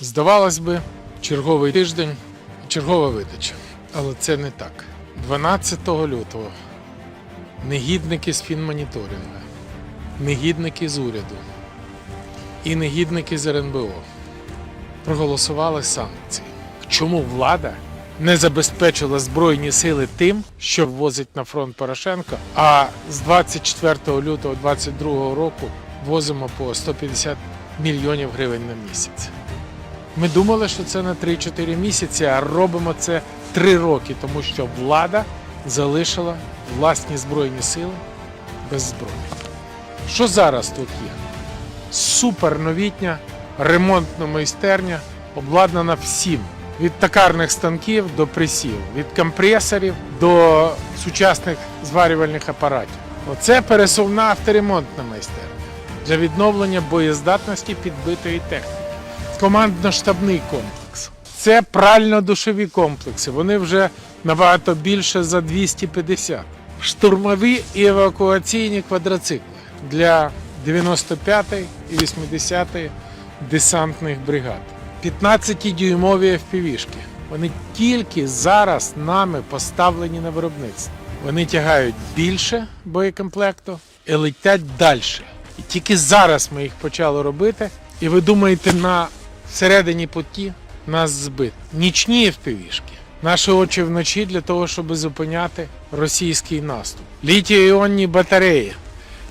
Здавалось би, черговий тиждень, чергова видача. Але це не так. 12 лютого негідники з фінмоніторингу, негідники з уряду і негідники з РНБО проголосували санкції. Чому влада не забезпечила збройні сили тим, що ввозить на фронт Порошенко, а з 24 лютого 2022 року возимо по 150 мільйонів гривень на місяць? Ми думали, що це на 3-4 місяці, а робимо це 3 роки, тому що влада залишила власні збройні сили без зброї. Що зараз тут є? Суперновітня ремонтна майстерня, обладнана всім. Від токарних станків до присів, від компресорів до сучасних зварювальних апаратів. Оце пересувна авторемонтна майстерня для відновлення боєздатності підбитої техніки командно-штабний комплекс. Це прально-душові комплекси. Вони вже набагато більше за 250. Штурмові і евакуаційні квадроцикли для 95-ї і 80-ї десантних бригад. 15-дюймові FPV-шки. Вони тільки зараз нами поставлені на виробництво. Вони тягають більше боєкомплекту і летять далі. І тільки зараз ми їх почали робити. І ви думаєте, на всередині путі нас збит. Нічні FPV-шки. Наші очі вночі для того, щоб зупиняти російський наступ. Літій-іонні батареї,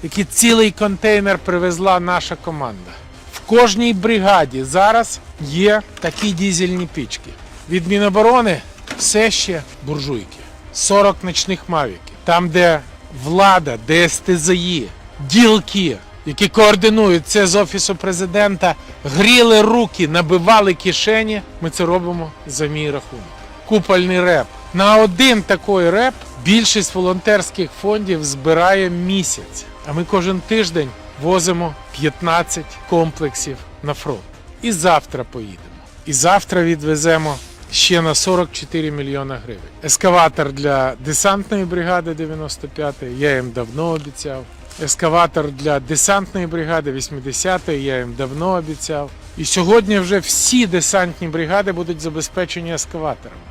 які цілий контейнер привезла наша команда. В кожній бригаді зараз є такі дізельні пічки. Від Міноборони все ще буржуйки. 40 ночних мавіків. Там, де влада, ДСТЗІ, ділки, які координують це з офісу президента, гріли руки, набивали кишені. Ми це робимо за мій рахунок. Купольний реп. На один такий реп більшість волонтерських фондів збирає місяць. А ми кожен тиждень возимо 15 комплексів на фронт. І завтра поїдемо. І завтра відвеземо ще на 44 мільйона гривень. Ескаватор для десантної бригади 95-ї, я їм давно обіцяв. Ескаватор для десантної бригади 80-ї, я їм давно обіцяв. І сьогодні вже всі десантні бригади будуть забезпечені ескаваторами,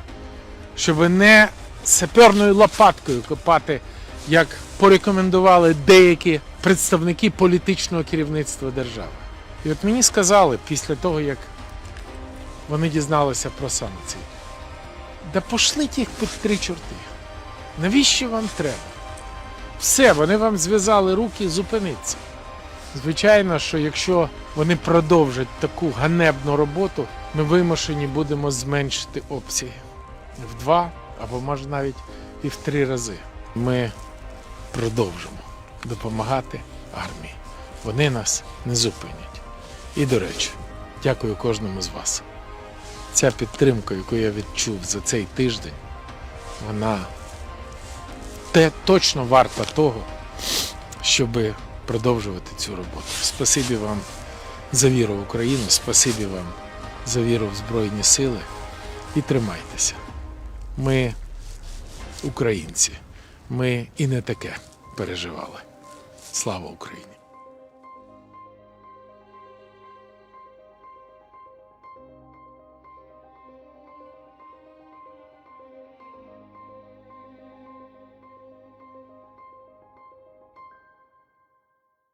щоб не саперною лопаткою копати, як порекомендували деякі представники політичного керівництва держави. І от мені сказали після того, як вони дізналися про санкції. Да пошліть їх під три чорти. Навіщо вам треба? Все, вони вам зв'язали руки, зупиниться. Звичайно, що якщо вони продовжать таку ганебну роботу, ми вимушені будемо зменшити обсяги в два або може навіть і в три рази. Ми продовжимо допомагати армії. Вони нас не зупинять. І до речі, дякую кожному з вас. Ця підтримка, яку я відчув за цей тиждень, вона те точно варта того, щоб продовжувати цю роботу. Спасибі вам за віру в Україну, спасибі вам за віру в Збройні Сили і тримайтеся. Ми українці, ми і не таке переживали. Слава Україні!